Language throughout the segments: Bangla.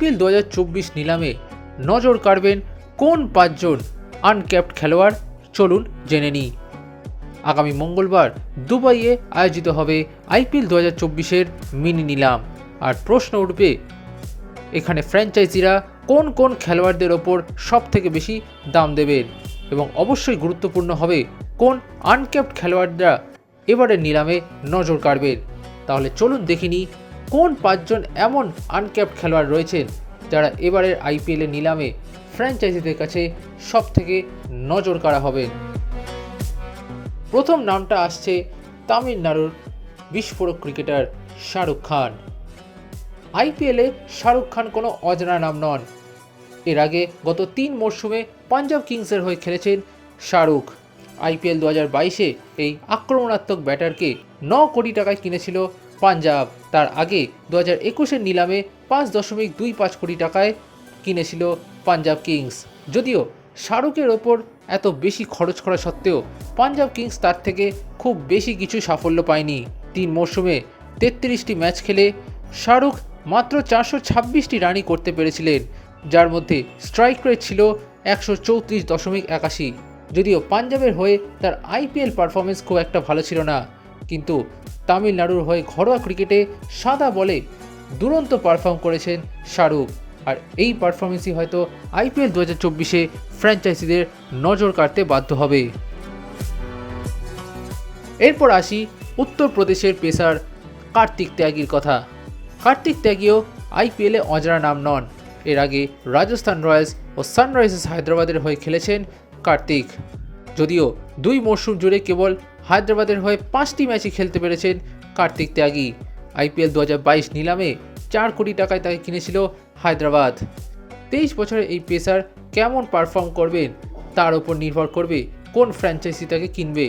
আইপিএল দু নিলামে নজর কাড়বেন কোন পাঁচজন আনক্যাপড খেলোয়াড়? চলুন জেনে নিই। আগামী মঙ্গলবার দুবাইয়ে আয়োজিত হবে আইপিএল দু হাজার চব্বিশের মিনি নিলাম। আর প্রশ্ন উঠবে, এখানে ফ্র্যাঞ্চাইজিরা কোন কোন খেলোয়াড়দের ওপর সব থেকে বেশি দাম দেবেন? এবং অবশ্যই গুরুত্বপূর্ণ হবে, কোন আনক্যাপড খেলোয়াড়রা এবারের নিলামে নজর কাড়বেন? তাহলে চলুন দেখিনি কোন পাঁচজন এমন আনক্যাপড খেলোয়াড় রয়েছেন যারা এবারের আইপিএলের নিলামে ফ্র্যাঞ্চাইজিদের কাছে সব থেকে নজর কাড়া হবেন প্রথম নামটা আসছে তামিলনাড়ুর বিস্ফোরক ক্রিকেটার শাহরুখ খান। আইপিএলে শাহরুখ খান কোনো অজানা নাম নন। এর আগে গত তিন মরশুমে পাঞ্জাব কিংসের হয়ে খেলেছেন শাহরুখ। আইপিএল দু হাজার বাইশে এই আক্রমণাত্মক ব্যাটারকে ন কোটি টাকায় কিনেছিল পাঞ্জাব। তার আগে দু হাজার একুশের নিলামে পাঁচ দশমিক দুই পাঁচ কোটি টাকায় কিনেছিল পাঞ্জাব কিংস। যদিও শাহরুখের ওপর এত বেশি খরচ করা সত্ত্বেও পাঞ্জাব কিংস তার থেকে খুব বেশি কিছু সাফল্য পায়নি। তিন মরশুমে তেত্রিশটি ম্যাচ খেলে শাহরুখ মাত্র চারশো ছাব্বিশটি রানই করতে পেরেছিলেন, যার মধ্যে স্ট্রাইক রেট ছিল একশো চৌত্রিশ দশমিক একাশি। যদিও পাঞ্জাবের হয়ে তার আইপিএল পারফরমেন্স খুব একটা ভালো ছিল না, কিন্তু তামিলনাড়ুর হয়ে ঘরোয়া ক্রিকেটে সাদা বলে দুরন্ত পারফর্ম করেছেন শাহরুখ। আর এই পারফরমেন্সই হয়তো আইপিএল দু হাজার চব্বিশে ফ্র্যাঞ্চাইজিদের নজর কাড়তে বাধ্য হবে। এরপর আসি উত্তরপ্রদেশের পেসার কার্তিক ত্যাগীর কথা। কার্তিক ত্যাগীও আইপিএলে অজানা নাম নন। এর আগে রাজস্থান রয়্যালস ও সানরাইজার্স হায়দ্রাবাদের হয়ে খেলেছেন কার্তিক। যদিও দুই মরশুম জুড়ে কেবল হায়দ্রাবাদের হয়ে পাঁচটি ম্যাচই খেলতে পেরেছেন কার্তিক ত্যাগী। আইপিএল দু হাজার বাইশ নিলামে চার কোটি টাকায় তাকে কিনেছিল হায়দ্রাবাদ। তেইশ বছরের এই পেসার কেমন পারফর্ম করবেন তার উপর নির্ভর করবে কোন ফ্র্যাঞ্চাইজি তাকে কিনবে।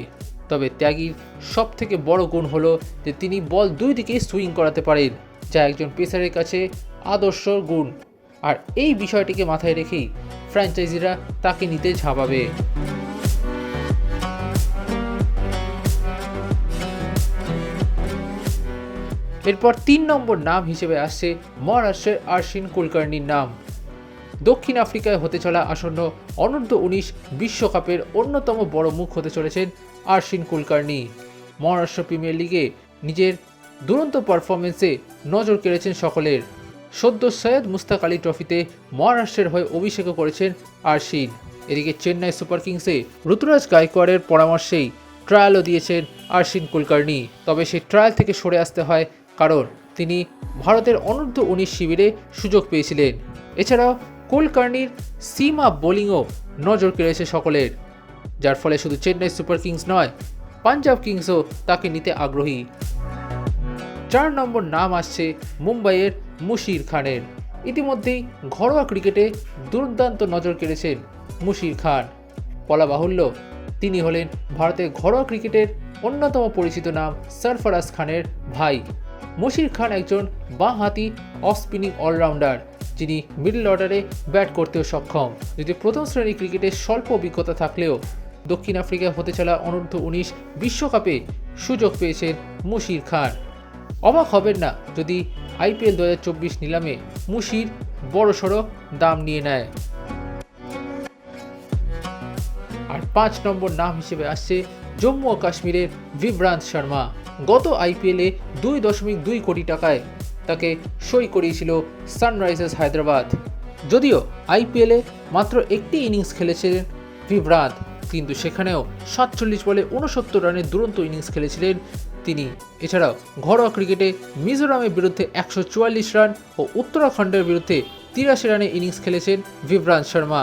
তবে ত্যাগীর সব থেকে বড় গুণ হলো যে তিনি বল দুই দিকে সুইং করাতে পারেন, যা একজন পেসারের কাছে আদর্শ গুণ। আর এই বিষয়টিকে মাথায় রেখেই ফ্র্যাঞ্চাইজিরা তাকে নিতে ঝাঁপাবে। এরপর তিন নম্বর নাম হিসেবে আসছে মহারাষ্ট্রের আরশিন কুলকার্নির নাম। দক্ষিণ আফ্রিকায় হতে চলা আসন্ন অনূর্ধ্ব উনিশ বিশ্বকাপের অন্যতম বড় মুখ হতে চলেছেন আরশিন কুলকার্নি মহারাষ্ট্র প্রিমিয়ার লিগে নিজের দুরন্ত পারফরমেন্সে নজর কেড়েছেন সকলের। সদ্য সৈয়দ মুস্তাক আলী ট্রফিতে মহারাষ্ট্রের হয়ে অভিষেকও করেছেন আরশিন এদিকে চেন্নাই সুপার কিংসে ঋতুরাজ গায়কোয়াড়ের পরামর্শেই ট্রায়ালও দিয়েছেন আরশিন কুলকার্নি তবে সেই ট্রায়াল থেকে সরে আসতে হয় কারণ তিনি ভারতের অনূর্ধ্ব উনিশ শিবিরে সুযোগ পেয়েছিলেন। এছাড়াও কুলকার্নির সীমা বোলিংও নজর কেড়েছে সকলের, যার ফলে শুধু চেন্নাই সুপার কিংস নয়, পাঞ্জাব কিংসও তাকে নিতে আগ্রহী। চার নম্বর নাম আসছে মুম্বাইয়ের মুশির খানের। ইতিমধ্যেই ঘরোয়া ক্রিকেটে দুর্দান্ত নজর কেড়েছেন মুশির খান। বলা বাহুল্য তিনি হলেন ভারতের ঘরোয়া ক্রিকেটের অন্যতম পরিচিত নাম সরফরাজ খানের ভাই। মুশির খান একজন বাঁ হাতি অফ স্পিনিং অলরাউন্ডার, যিনি মিডল অর্ডারে ব্যাট করতেও সক্ষম। যদি প্রথম শ্রেণির ক্রিকেটে স্বল্প অভিজ্ঞতা থাকলেও দক্ষিণ আফ্রিকায় হতে চলা অনূর্ধ্ব উনিশ বিশ্বকাপে সুযোগ পেয়েছেন মুশির খান। অবাক হবেন না যদি আইপিএল দু হাজার চব্বিশ নিলামে মুশির বড়সড় দাম নিয়ে নেয়। আর পাঁচ নম্বর নাম হিসেবে আসছে জম্মু ও কাশ্মীরের বিভ্রান্ত শর্মা। গত আইপিএলে দুই দশমিক দুই কোটি টাকায় তাকে সই করিয়েছিল সানরাইজার্স হায়দ্রাবাদ। যদিও আইপিএলে মাত্র একটি ইনিংস খেলেছিলেন বিভ্রান্ত, কিন্তু সেখানেও সাতচল্লিশ বলে উনসত্তর রানের দুরন্ত ইনিংস খেলেছিলেন তিনি। এছাড়াও ঘরোয়া ক্রিকেটে মিজোরামের বিরুদ্ধে একশো চুয়াল্লিশ রান ও উত্তরাখণ্ডের বিরুদ্ধে তিরাশি রানে ইনিংস খেলেছেন বিভ্রান্ত শর্মা।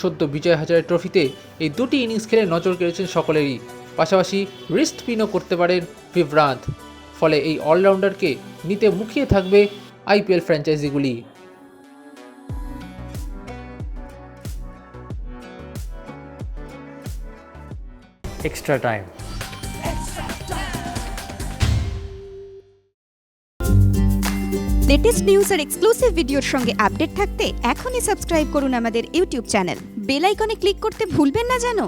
সদ্য বিজয় হাজারে ট্রফিতে এই দুটি ইনিংস খেলে নজর কেড়েছেন সকলেরই। পাশাপাশি রিস্ট পিনও করতে পারেন বিভ্রান্ত। ফলে এই অলরাউন্ডারকে নিতে মুখিয়ে থাকবে আইপিএল ফ্র্যাঞ্চাইজিগুলি এক্সট্রা টাইম লেটেস্ট নিউজ আর এক্সক্লুসিভ ভিডিওর সঙ্গে আপডেট থাকতে এখনই সাবস্ক্রাইব করুন আমাদের ইউটিউব চ্যানেল বেল আইকনে ক্লিক করতে ভুলবেন না জানো?